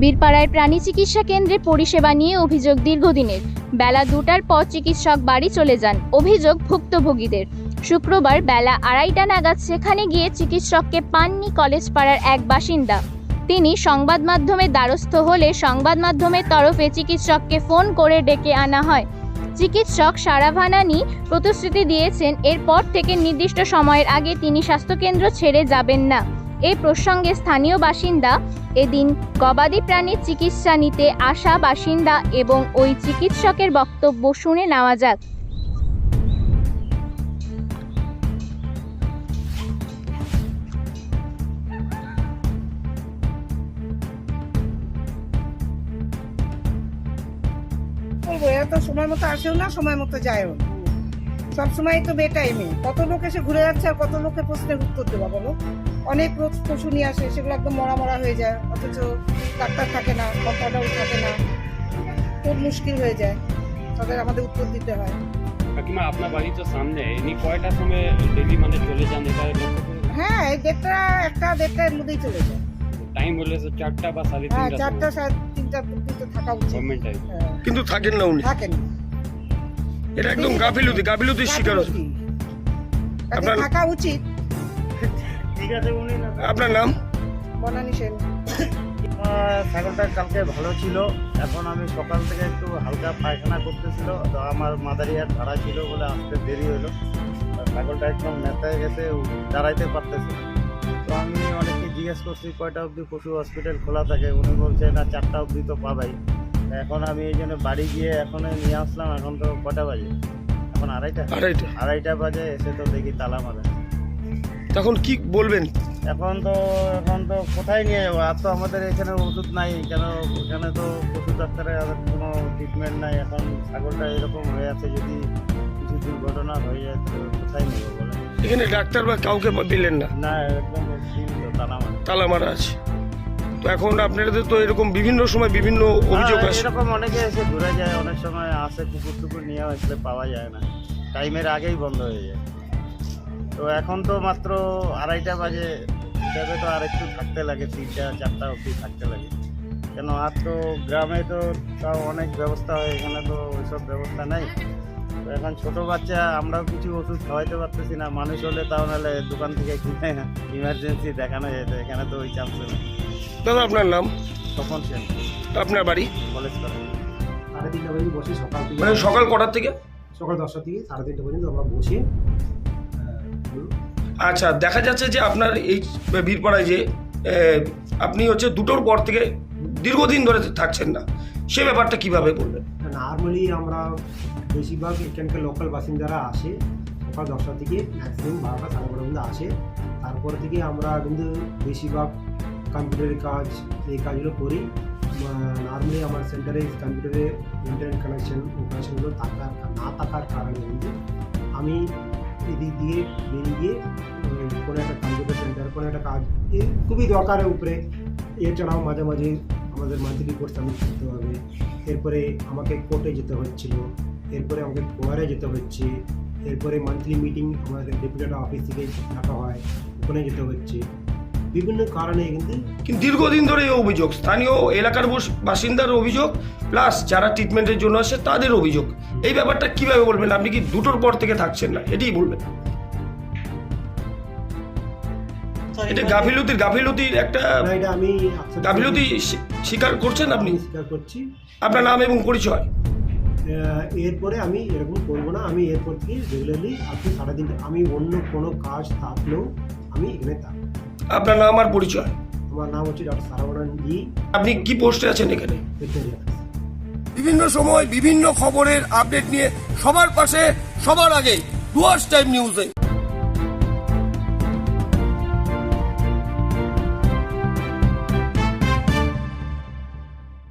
বীরপাড়ায় প্রাণী চিকিৎসা কেন্দ্রে পরিষেবা নিয়ে অভিযোগ দীর্ঘদিনের। বেলা দুটার পর চিকিৎসক বাড়ি চলে যান। অভিযোগ ভুক্তভোগীদের। শুক্রবার বেলা আড়াইটা নাগাদ সেখানে গিয়ে চিকিৎসককে পাননি কলেজ পাড়ার এক বাসিন্দা। তিনি সংবাদ মাধ্যমের দ্বারস্থ হলে সংবাদ মাধ্যমের তরফে চিকিৎসককে ফোন করে ডেকে আনা হয়। চিকিৎসক সারাভানানি প্রতিশ্রুতি দিয়েছেন, এরপর থেকে নির্দিষ্ট সময়ের আগে তিনি স্বাস্থ্যকেন্দ্র ছেড়ে যাবেন না। এই প্রসঙ্গে স্থানীয় বাসিন্দা এদিন গবাদি প্রাণীর চিকিৎসা নিতে আসা বাসিন্দা এবং ওই চিকিৎসকের বক্তব্য শুনে নেওয়া যাক। তো সময় মতো আসেও না, সময় মতো যায়ও সবসময় তো বে টাইমে কত লোক এসে ঘুরে যাচ্ছে আর কত লোকের প্রশ্নের উত্তর দেওয়া বলো? অনেক রোগ পশু নিয়ে আসে সেগুলো একদম মরা মরা হয়ে যায় অথচ ডাক্তার থাকে না কম্পাউন্ডার থাকে না খুব মুশকিল হয়ে যায়। তাদের আমাদের উত্তর দিতে হয়। কাকিমা আপনার বাড়ি তো সামনে ইনি কয়টার সময় ডেলি মানে চলে যান? এটা হ্যাঁ এই দেড়টা একটা দেড়টার মধ্যেই চলে যায়। টাইম বললে তো চারটা বা সাড়ে হ্যাঁ তিনটা চারটা সাড়ে তিনটার মধ্যে থাকা উচিত। গভর্নমেন্ট টাইম হ্যাঁ, কিন্তু থাকেন না উনি। থাকেন। না। এটা একদম গাফিলতি গাফিলতির শিকার হচ্ছে আপনার- থাকা উচিত। আপনার নাম? বনানী সেন। ছাগলটা কালকে ভালো ছিল। এখন আমি সকাল থেকে একটু হালকা পায়খানা করতেছিল। তো আমার মাদারিয়ার ভাড়া ছিল বলে আসতে দেরি হলো। ছাগলটা একদম নেতায় গেছে দাঁড়াইতে পারতেছে তো আমি অনেককে জিজ্ঞেস করছি কয়টা অবধি পশু হসপিটাল খোলা থাকে? উনি বলছে না চারটা অবধি তো পাবাই। এখন আমি এই জন্য বাড়ি গিয়ে এখন নিয়ে আসলাম এখন তো কটা বাজে? এখন আড়াইটা? আড়াইটা। আড়াইটা বাজে এসে তো দেখি তালা মারা তখন কি বলবেন? এখন তো এখন তো কোথায় নিয়ে যাব? আর তো আমাদের এখানে ওষুধ নাই। কেন এখানে তো পশু ডাক্তারের কোনো ট্রিটমেন্ট নাই। এখন ছাগলটা এরকম হয়ে আছে যদি কিছু দুর্ঘটনা হয়ে যায় তো কোথায় নিয়ে যাব বলে এখানে ডাক্তার বা কাউকে দিলেন না? না একদম তালা মারা আছে। তো এখন আপনাদের তো এরকম বিভিন্ন সময় বিভিন্ন অভিযোগ হ্যাঁ, আসে। এরকম অনেকে এসে ঘুরে যায়। অনেক সময় আসে কুকুর টুকুর নিয়ে আসলে পাওয়া যায় না। টাইমের আগেই বন্ধ হয়ে যায়। তো এখন তো মাত্র আড়াইটা বাজে। হিসাবে তো আর একটু থাকতে লাগে তিনটা চারটা অবধি থাকতে লাগে। কেন আর তো গ্রামে তো তাও অনেক ব্যবস্থা হয় এখানে তো ওইসব ব্যবস্থা নেই। তো এখন ছোট বাচ্চা আমরাও কিছু ওষুধ খাওয়াইতে পারতেছি না। মানুষ হলে তাও নাহলে দোকান থেকে কিনে ইমার্জেন্সি দেখানো যেত এখানে তো ওই চান্স নেই। দাদা আপনার নাম? তখন সে আপনার বাড়ি? কলেজ করে সাড়ে তিনটা পর্যন্ত বসি সকাল থেকে। মানে সকাল কটার থেকে? সকাল দশটা থেকে সাড়ে তিনটা পর্যন্ত আমরা বসি। আচ্ছা দেখা যাচ্ছে যে আপনার এই বীরপাড়ায় যে আপনি হচ্ছে দুটোর পর থেকে দীর্ঘদিন ধরে থাকছেন না। সে ব্যাপারটা কীভাবে বলবেন? নর্মালি আমরা বেশিরভাগ এখানকার লোকাল বাসিন্দারা আসে, সকাল দশটা থেকে ম্যাক্সিমাম বারোটা, সাড়ে বারোটা আসে। তারপর থেকে আমরা কিন্তু বেশিরভাগ কম্পিউটারের কাজ, এই কাজগুলো করি। নর্মালি আমার সেন্টারে কম্পিউটারে ইন্টারনেট কানেকশন কানেকশনগুলো থাকার, না থাকার কারণে কিন্তু আমি এদিক দিয়ে বেরিয়ে গিয়ে কোনো একটা কম্পিউটার সেন্টার কোনো একটা কাজ, এ খুবই দরকারের উপরে। এছাড়াও মাঝে মাঝে আমাদের মান্থলি কোর্স আমি করতে হবে। এরপরে আমাকে কোর্টে যেতে হচ্ছিল, এরপরে আমাকে কোয়ারে যেতে হচ্ছে, এরপরে মান্থলি মিটিং আমাদের ডেপুটেটা অফিস থেকে ডাকা হয়, ওখানে যেতে হচ্ছে। বিভিন্ন কারণে কিন্তু কিন্তু দীর্ঘদিন ধরে এই অভিযোগ স্থানীয় এলাকার বাসিন্দার অভিযোগ প্লাস যারা ট্রিটমেন্টের জন্য আসে তাদের অভিযোগ। এই ব্যাপারটা কীভাবে বলবেন? আপনি কি দুটোর পর থেকে থাকছেন না? এটাই বলবেন। এটা গাফিলতির গাফিলতির একটা আমি গাফিলতি স্বীকার করছেন আপনি? স্বীকার করছি। আপনার নাম এবং পরিচয়? এরপরে আমি এরকম করব না। আমি এরপর থেকে রেগুলারলি আপনি তিনটে আমি অন্য কোনো কাজ থাকলেও আমি এখানে থাকব। আপনার নাম আর পরিচয়? আমার নাম হচ্ছে ডক্টর সারাবরণ জি। আপনি কি পোস্টে আছেন এখানে? বিভিন্ন সময় বিভিন্ন খবরের আপডেট নিয়ে সবার পাশে সবার আগে ডুয়ার্স টাইম নিউজে।